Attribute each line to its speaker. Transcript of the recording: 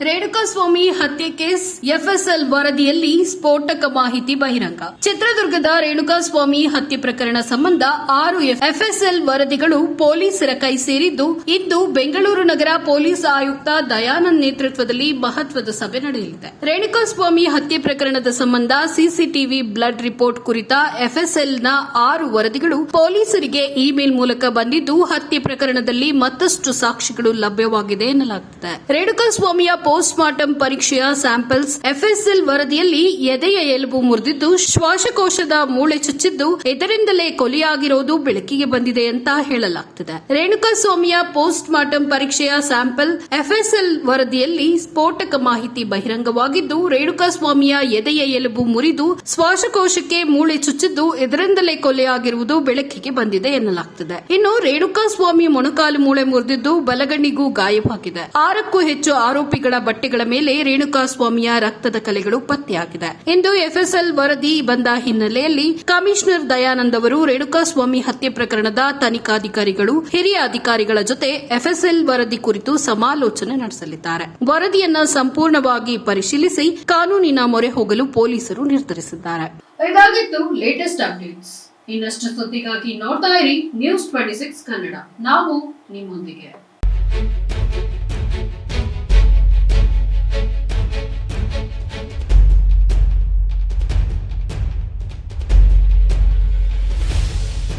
Speaker 1: ರೇಣುಕಾಸ್ವಾಮಿ ಹತ್ಯೆ case FSL ವರದಿಯಲ್ಲಿ ಸ್ಫೋಟಕ ಮಾಹಿತಿ ಬಹಿರಂಗ. ಚಿತ್ರದುರ್ಗದ ರೇಣುಕಾಸ್ವಾಮಿ ಹತ್ಯೆ ಪ್ರಕರಣ ಸಂಬಂಧ ಆರು ಎಫ್ಎಸ್ಎಲ್ ವರದಿಗಳು ಪೊಲೀಸರ ಕೈ ಸೇರಿದ್ದು, ಇಂದು ಬೆಂಗಳೂರು ನಗರ ಪೊಲೀಸ್ ಆಯುಕ್ತ ದಯಾನಂದ್ ನೇತೃತ್ವದಲ್ಲಿ ಮಹತ್ವದ ಸಭೆ ನಡೆಯಲಿದೆ. ರೇಣುಕಾಸ್ವಾಮಿ ಹತ್ಯೆ ಪ್ರಕರಣದ ಸಂಬಂಧ ಸಿಸಿಟಿವಿ ಬ್ಲಡ್ ರಿಪೋರ್ಟ್ ಕುರಿತ ಎಫ್ಎಸ್ಎಲ್ನ ಆರು ವರದಿಗಳು ಪೊಲೀಸರಿಗೆ ಇಮೇಲ್ ಮೂಲಕ ಬಂದಿದ್ದು, ಹತ್ಯೆ ಪ್ರಕರಣದಲ್ಲಿ ಮತ್ತಷ್ಟು ಸಾಕ್ಷಿಗಳು ಲಭ್ಯವಾಗಿದೆ ಎನ್ನಲಾಗುತ್ತದೆ. ರೇಣುಕಾಸ್ವಾಮಿಯ ಪೋಸ್ಟ್ ಮಾರ್ಟಂ ಪರೀಕ್ಷೆಯ ಸ್ಯಾಂಪಲ್ಸ್ ಎಫ್ಎಸ್ಎಲ್ ವರದಿಯಲ್ಲಿ ಎದೆಯ ಎಲುಬು ಮುರಿದಿದ್ದು, ಶ್ವಾಸಕೋಶದ ಮೂಳೆ ಚುಚ್ಚಿದ್ದು ಇದರಿಂದಲೇ ಕೊಲೆಯಾಗಿರೋದು ಬೆಳಕಿಗೆ ಬಂದಿದೆ ಅಂತ ಹೇಳಲಾಗುತ್ತದೆ ರೇಣುಕಾಸ್ವಾಮಿಯ ಪೋಸ್ಟ್ ಮಾರ್ಟಂ ಪರೀಕ್ಷೆಯ ಸ್ಯಾಂಪಲ್ ಎಫ್ಎಸ್ಎಲ್ ವರದಿಯಲ್ಲಿ ಸ್ಫೋಟಕ ಮಾಹಿತಿ ಬಹಿರಂಗವಾಗಿದ್ದು, ರೇಣುಕಾಸ್ವಾಮಿಯ ಎದೆಯ ಎಲುಬು ಮುರಿದು, ಶ್ವಾಸಕೋಶಕ್ಕೆ ಮೂಳೆ ಚುಚ್ಚಿದ್ದು ಇದರಿಂದಲೇ ಕೊಲೆಯಾಗಿರುವುದು ಬೆಳಕಿಗೆ ಬಂದಿದೆ ಎನ್ನಲಾಗ್ತಿದೆ. ಇನ್ನು ರೇಣುಕಾಸ್ವಾಮಿ ಮೊಣಕಾಲು ಮೂಳೆ ಮುರಿದಿದ್ದು, ಬಲಗಣ್ಣಿಗೂ ಗಾಯವಾಗಿದೆ. ಆರಕ್ಕೂ ಹೆಚ್ಚು ಆರೋಪಿಗಳ ಬಟ್ಟೆಗಳ ಮೇಲೆ ರೇಣುಕಾಸ್ವಾಮಿಯ ರಕ್ತದ ಕಲೆಗಳು ಪತ್ತೆಯಾಗಿದೆ. ಇಂದು ಎಫ್ಎಸ್ಎಲ್ ವರದಿ ಬಂದ ಹಿನ್ನೆಲೆಯಲ್ಲಿ ಕಮಿಷನರ್ ದಯಾನಂದ್ ಅವರು ರೇಣುಕಾಸ್ವಾಮಿ ಹತ್ಯೆ ಪ್ರಕರಣದ ತನಿಖಾಧಿಕಾರಿಗಳು, ಹಿರಿಯ ಅಧಿಕಾರಿಗಳ ಜೊತೆ ಎಫ್ಎಸ್ಎಲ್ ವರದಿ ಕುರಿತು ಸಮಾಲೋಚನೆ ನಡೆಸಲಿದ್ದಾರೆ. ವರದಿಯನ್ನು ಸಂಪೂರ್ಣವಾಗಿ ಪರಿಶೀಲಿಸಿ ಕಾನೂನಿನ ಮೊರೆ ಹೋಗಲು ಪೊಲೀಸರು ನಿರ್ಧರಿಸಿದ್ದಾರೆ.
Speaker 2: ಇದಾಗಿತ್ತು ಲೇಟೆಸ್ಟ್ ಅಪ್ಡೇಟ್ಸ್ ಇನ್ನಷ್ಟು ಸುದ್ದಿಗಾಗಿ ನೋಡ್ತಾ ಇರಿ ನ್ಯೂಸ್ ಟ್ವೆಂಟಿ ಸಿಕ್ಸ್ ಕನ್ನಡ. ನಾವು ನಿಮ್ಮೊಂದಿಗೆ.